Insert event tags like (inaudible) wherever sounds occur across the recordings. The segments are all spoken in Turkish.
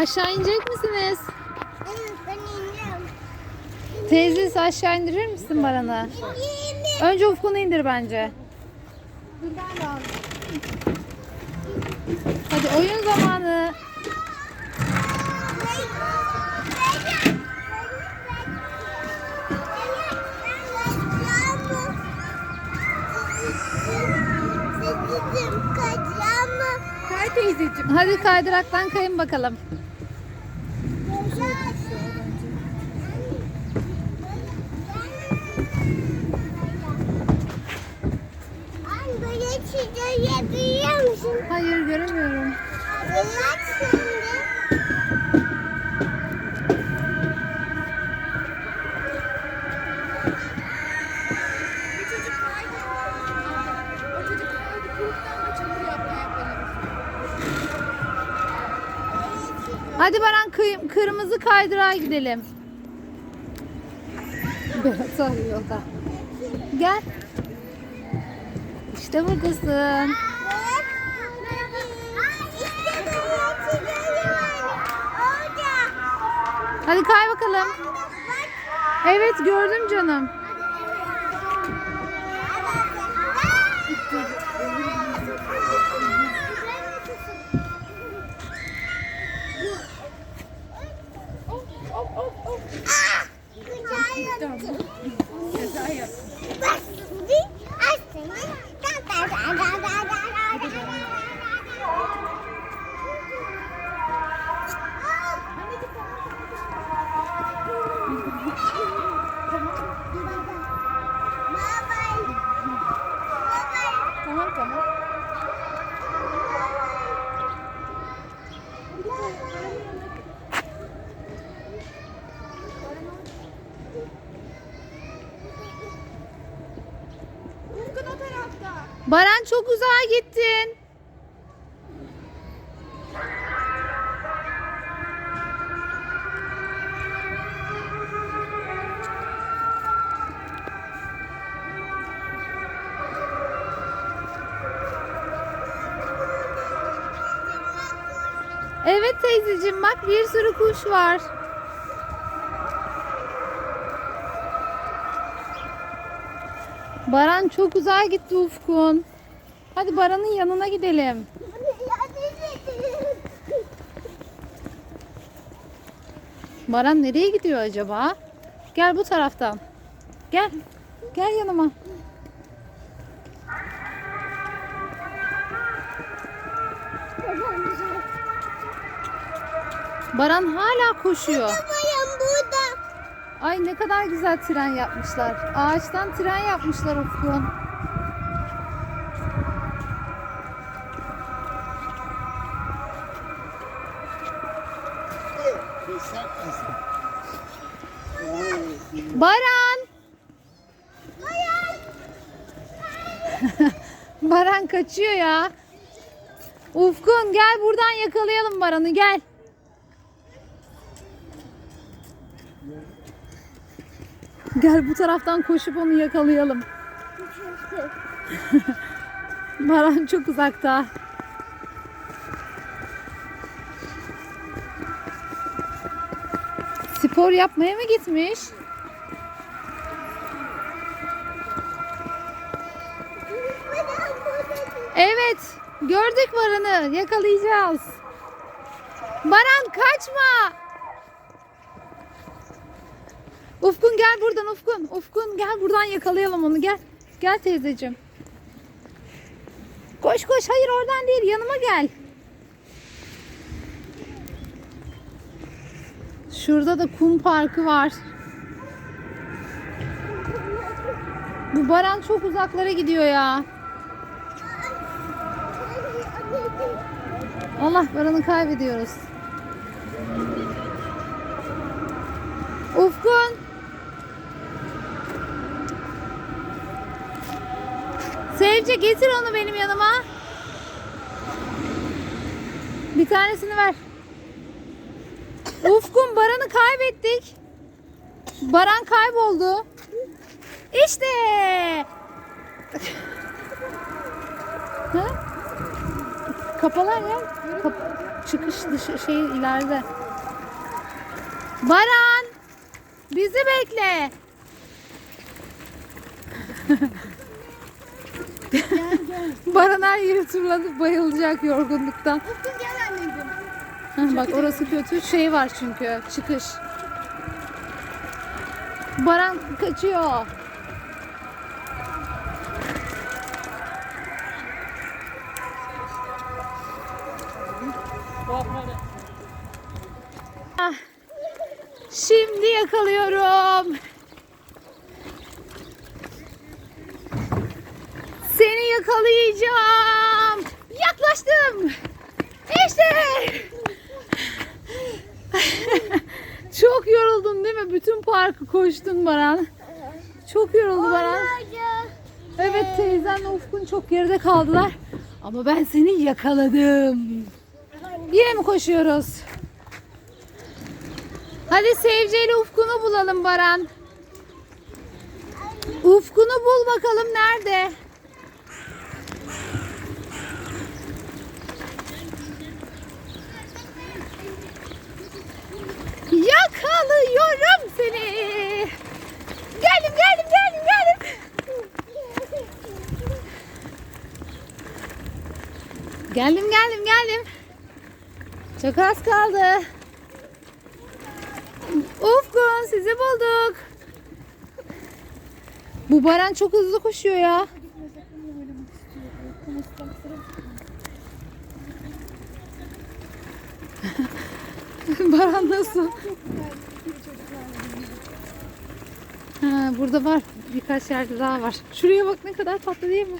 Aşağı inecek misiniz? Evet ben ineceğim. Teyzesi aşağı indirir misin Baran'ı? Önce ufkunu indir bence. Hadi oyun zamanı. Hadi kaydıraktan kayın bakalım. Ay böyle çiçeği biliyor musun? Hayır göremiyorum. Bak şimdi. Hadi Baran kıy- kırmızı kaydırağa gidelim. (laughs) Berat arıyor yolda. Gel. İşte buradasın. Hadi kay bakalım. Bak. Evet gördüm canım. Tamam. Baran çok uzağa gittin. Evet teyzeciğim bak bir sürü kuş var. Baran çok uzağa gitti Ufkun. Hadi Baran'ın yanına gidelim. Baran nereye gidiyor acaba? Gel bu taraftan. Gel. Gel yanıma. Baran hala koşuyor. Bayan burada. Ay ne kadar güzel tren yapmışlar. Ağaçtan tren yapmışlar Ufkun. Baran! (laughs) Baran kaçıyor ya. Ufkun gel buradan yakalayalım Baran'ı gel. Gel bu taraftan koşup onu yakalayalım. (laughs) Baran çok uzakta. Spor yapmaya mı gitmiş? Evet, gördük Baran'ı. Yakalayacağız. Baran kaçma. Ufkun gel buradan Ufkun. Ufkun gel buradan yakalayalım onu gel. Gel teyzeciğim. Koş koş hayır oradan değil yanıma gel. Şurada da kum parkı var. Bu Baran çok uzaklara gidiyor ya. Allah Baran'ı kaybediyoruz. Ufkun. Sevce getir onu benim yanıma. Bir tanesini ver. Ufkun Baran'ı kaybettik. Baran kayboldu. İşte. ha? Kapalı ya. Kap- çıkış dışı şey ileride. Baran! Bizi bekle. (laughs) Baran her yeri turladı bayılacak yorgunluktan. Kız gel anneciğim. Heh, bak orası kötü şey var çünkü çıkış. Baran kaçıyor. Ah, Şimdi yakalıyorum. Seni yakalayacağım. Yaklaştım. İşte. (laughs) Çok yoruldun değil mi? Bütün parkı koştun Baran. Çok yoruldu Baran. Evet teyzenle Ufkun çok geride kaldılar. Ama ben seni yakaladım. Yine mi koşuyoruz? Hadi Sevce'yle Ufkun'u bulalım Baran. Ufkun'u bul bakalım nerede? Yakalıyorum seni. Geldim geldim geldim geldim. Geldim geldim geldim. Çok az kaldı. Ufkun sizi bulduk. Bu Baran çok hızlı koşuyor ya. (laughs) Baran nasıl? Ha, burada var. Birkaç yerde daha var. Şuraya bak ne kadar tatlı değil mi?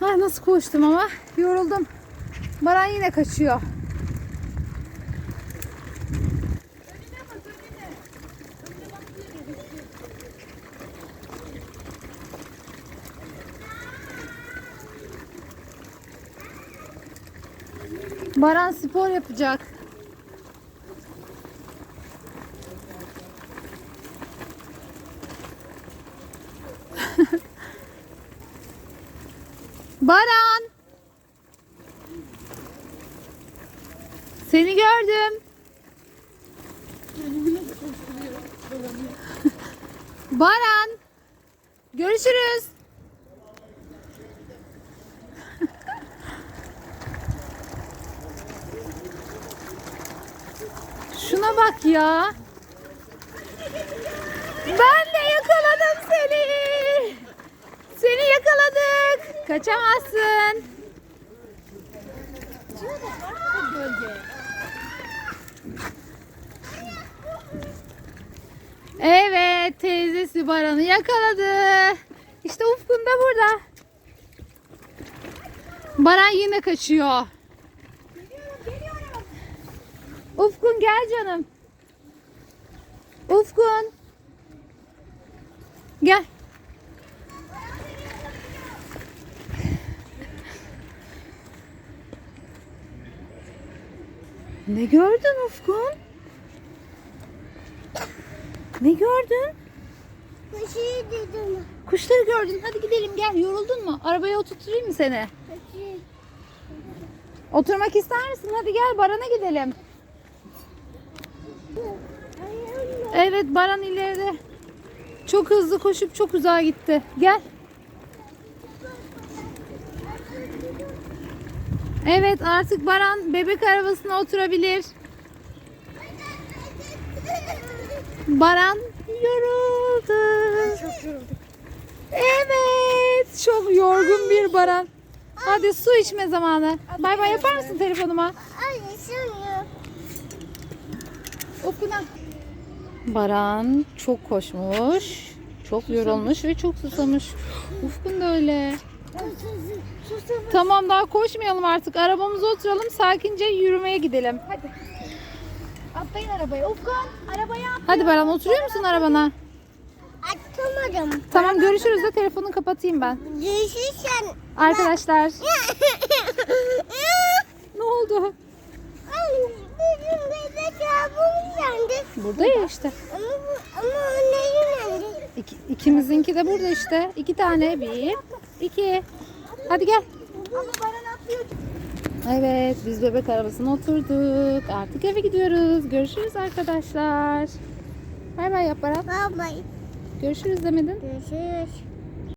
Ha, nasıl koştum ama. Yoruldum. Baran yine kaçıyor. Baran spor yapacak. Baran. Seni gördüm. (laughs) Baran. Görüşürüz. (laughs) Şuna bak ya. Ben de yakaladım seni. Kaçamazsın. Evet teyzesi Baran'ı yakaladı. İşte Ufkun da burada. Baran yine kaçıyor. Ufkun gel canım. Ufkun. Gel. Ne gördün Ufkun? Ne gördün? Bir şey dedim. Kuşları gördün. Hadi gidelim gel. Yoruldun mu? Arabaya oturtayım mı seni? Oturmak ister misin? Hadi gel Baran'a gidelim. Evet Baran ileride. Çok hızlı koşup çok uzağa gitti. Gel. Evet artık Baran bebek arabasına oturabilir. Baran yoruldu. Çok yorulduk. Evet çok yorgun bir Baran. Hadi su içme zamanı. Bay bay yapar mısın telefonuma? Anne sanıyor. Okuna. Baran çok koşmuş. Çok yorulmuş ve çok susamış. Ufkun da öyle. Tamam daha koşmayalım artık. Arabamıza oturalım. Sakince yürümeye gidelim. Hadi. Atlayın arabaya. Ufkan arabaya at. Hadi Baran oturuyor musun arabana? Atamadım. Tamam görüşürüz de telefonunu kapatayım ben. Düşürsen. Arkadaşlar (laughs) ne oldu? Burada ya işte. Ama, ama onların yandı. İki, ikimizinki de burada işte. İki tane. Bir, iki. Hadi gel. Ama Baran atlayın. gidiyor. Evet biz bebek arabasına oturduk. Artık eve gidiyoruz. Görüşürüz arkadaşlar. Bay bay yap Baran. Bye bye. Görüşürüz demedin. Görüşürüz.